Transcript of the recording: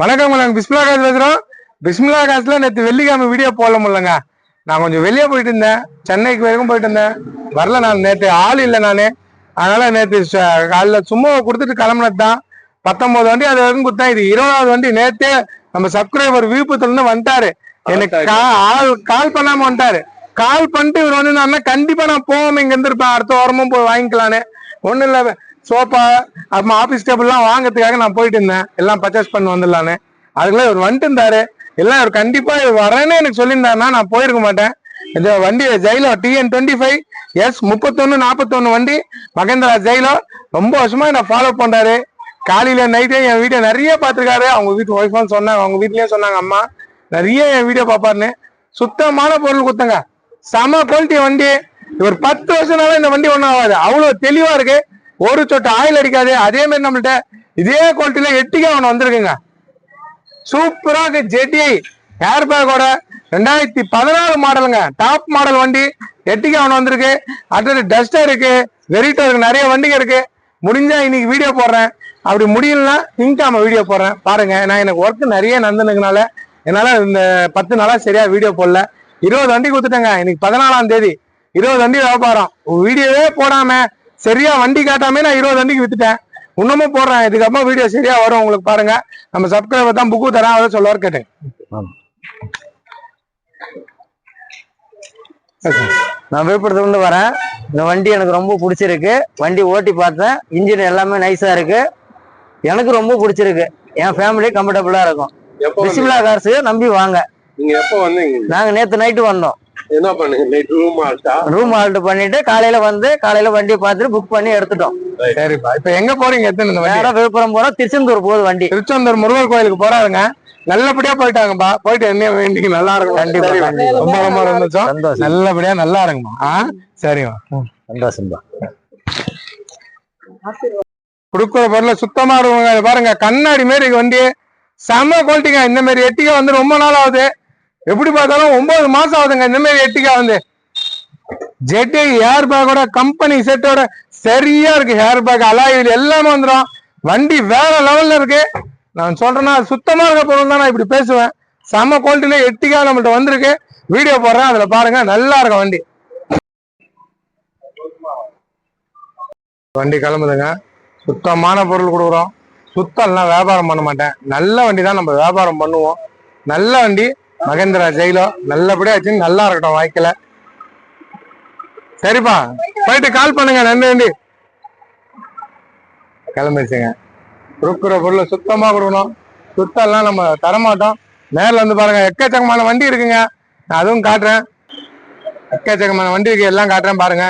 வணக்கம் நாங்கள் பிஸ்மிலா காசு பேசுகிறோம் பிஸ்மிலா காசுல நேற்று வெள்ளிக்கிழமை வீடியோ போட முடியலங்க நான் கொஞ்சம் வெளியே போயிட்டு இருந்தேன். சென்னைக்கு வரைக்கும் போயிட்டு இருந்தேன். வரல நான். நேற்று ஆள் இல்லை நான். அதனால நேற்று காலைல சும்மா கொடுத்துட்டு கிளம்புனது தான் பத்தொன்பது வண்டி அது வரைக்கும் கொடுத்தேன். இது இருபதாவது வண்டி. நேற்றே நம்ம சப்ஸ்கிரைபர் விழுப்புரத்துல இருந்து வந்துட்டாரு. எனக்கு ஆள் கால் பண்ணாம வந்துட்டாரு. கால் பண்ணிட்டு இவர் வந்து கண்டிப்பா நான் போவோம் இங்க இருந்திருப்பேன். அடுத்த வாரமும் போய் வாங்கிக்கலான்னு. ஒன்றும் இல்லை சோஃபா அப்புறம் ஆஃபீஸ் டேபிள்லாம் வாங்குறதுக்காக நான் போயிட்டு இருந்தேன். எல்லாம் பர்ச்சேஸ் பண்ணி வந்துடலான்னு. அதுக்குள்ள இவர் வந்துட்டு இருந்தாரு. எல்லாம் இவர் கண்டிப்பா இவர் வரேன்னு எனக்கு சொல்லியிருந்தாருன்னா நான் போயிருக்க மாட்டேன். இந்த வண்டி ஜெயிலோ டிஎன் டுவெண்ட்டி ஃபைவ் எஸ் முப்பத்தொன்னு நாற்பத்தொன்னு வண்டி மகேந்திரா ஜெயிலோ ரொம்ப வருஷமா என்னை ஃபாலோ பண்றாரு. காலையில நைட்டே என் வீடியோ நிறைய பார்த்துருக்காரு. அவங்க வீட்டு ஒய்ஃபான்னு சொன்னாங்க அவங்க வீட்லயே சொன்னாங்க அம்மா. நிறைய என் வீடியோ பார்ப்பாருன்னு. சுத்தமான பொருள் கொடுத்தங்க. செம குவாலிட்டி வண்டி. இவர் பத்து வருஷம்னால இந்த வண்டி ஒன்றும் ஆகாது. அவ்வளோ தெளிவா இருக்கு. ஒரு சொட்டு ஆயில் அடிக்காது அதே மாதிரி நம்மள்ட்ட இதே குவாலிட்டியில எட்டிகா ஒன்று வந்திருக்குங்க. சூப்பராக இருக்கு ஜெட்டிஐ ஏர் பேக்கோட ரெண்டாயிரத்தி பதினாலு மாடலுங்க டாப் மாடல் வண்டி எட்டிகா ஒன்று வந்திருக்கு. அடுத்தது டஸ்டர் இருக்கு. வெரிட்டோ இருக்கு. நிறைய வண்டிங்க இருக்கு. முடிஞ்சா இன்னைக்கு வீடியோ போடுறேன். அப்படி முடியலன்னா திங்காம வீடியோ போடுறேன். பாருங்க நான் எனக்கு ஒர்க் நிறைய நந்தனுக்குனால என்னால இந்த பத்து நாளா சரியா வீடியோ போடல. இருபது வண்டி கொடுத்துட்டேங்க. இன்னைக்கு பதினாலாம் தேதி. இருபது வண்டி வியாபாரம். வீடியோவே போடாம சரியா வண்டி காட்டாம நான் இருபது வண்டிக்கு வித்துட்டேன். இன்னமும் போடுறேன். இதுக்கப்புறம் வீடியோ சரியா வரும். உங்களுக்கு பாருங்க. நம்ம சப்ஸ்கிரைபர் தான் புக்கு தரேன். அதை சொல்லுவார் கேட்டேன் நான் விழுப்புரத்துல இருந்து வரேன். இந்த வண்டி எனக்கு ரொம்ப பிடிச்சிருக்கு. வண்டி ஓட்டி பார்த்தேன். இன்ஜின் எல்லாமே நைஸா இருக்கு. எனக்கு ரொம்ப பிடிச்சிருக்கு. என் ஃபேமிலி கம்ஃபர்டபுளா இருக்கும்? பிசிமிலா கார்ஸ் நம்பி வாங்க. நீங்க எப்போ வந்தீங்க? நாங்க நேத்து நைட்டு வந்தோம். என்ன பண்ணுங்க? நைட் ரூம் ஆல்ட்டா ரூம் ஆல்ட் பண்ணிட்டு காலையில வந்து காலையில வண்டியை பார்த்துட்டு புக் பண்ணி எடுத்துட்டோம். சரிப்பா. இப்ப எங்க போறீங்க? எத்தனை இந்த வண்டி நேரா விழுப்புரம் போறோம். திருச்செந்தூர் போகுது வண்டி. திருச்செந்தூர் முருகர் கோயிலுக்கு போறாருங்க. நல்லபடியா போயிட்டாங்கப்பா. போயிட்டு என்ன வேண்டிக்கு நல்லா இருக்கும்? கண்டிப்பா. ரொம்ப ரொம்ப சந்தோஷம். சந்தோஷம். நல்லபடியா நல்லா இருக்குமா? ஆ? சரிம்மா. சந்தோஷம்பா. கொடுக்குற பொருளை சுத்தமா இருக்குங்க. இதை பாருங்க. கண்ணாடி மாரி வண்டி செம குவாலிட்டிங்க இந்த மாதிரி எட்டிக்கா வந்து ரொம்ப நாள் ஆகுது. எப்படி பார்த்தாலும் ஒன்பது மாசம் ஆகுதுங்க. இந்த மாதிரி எட்டிக்கா வந்து ஜெட்டி ஹேர் பேக்கோட கம்பெனி செட்டோட சரியா இருக்கு. ஹேர் பேக் அலாயில் எல்லாமே வந்துடும் வண்டி வேற லெவல்ல இருக்கு. நான் சொல்றேன்னா சுத்தமா இருக்க பொருள் தான் நான் இப்படி பேசுவேன். செம குவாலிட்டியில எட்டிக்கா நம்மள்ட்ட வந்திருக்கு. வீடியோ போடுறேன். அதுல பாருங்க நல்லா இருக்கும் வண்டி. வண்டி கிளம்புதுங்க. சுத்தமான பொருள் கொடுக்குறோம். சுத்தம்லாம் வியாபாரம் பண்ண மாட்டேன். நல்ல வண்டி தான் நம்ம வியாபாரம் பண்ணுவோம். நல்ல வண்டி. மகேந்திரா ஜெயிலோ. நல்லபடியா வச்சு நல்லா இருக்கட்டும் வாய்க்கல. சரிப்பா போயிட்டு கால் பண்ணுங்க நன்றி நன்றி. கிளம்பிடுச்சுங்க. கொடுக்குற பொருளை சுத்தமா கொடுக்கணும். சுத்தம்லாம் நம்ம தரமாட்டோம். நேரில் வந்து பாருங்க எக்கச்சக்கமான வண்டி இருக்குங்க. நான் அதுவும் காட்டுறேன். எக்கச்சக்கமான வண்டி இருக்கு எல்லாம் காட்டுறேன் பாருங்க.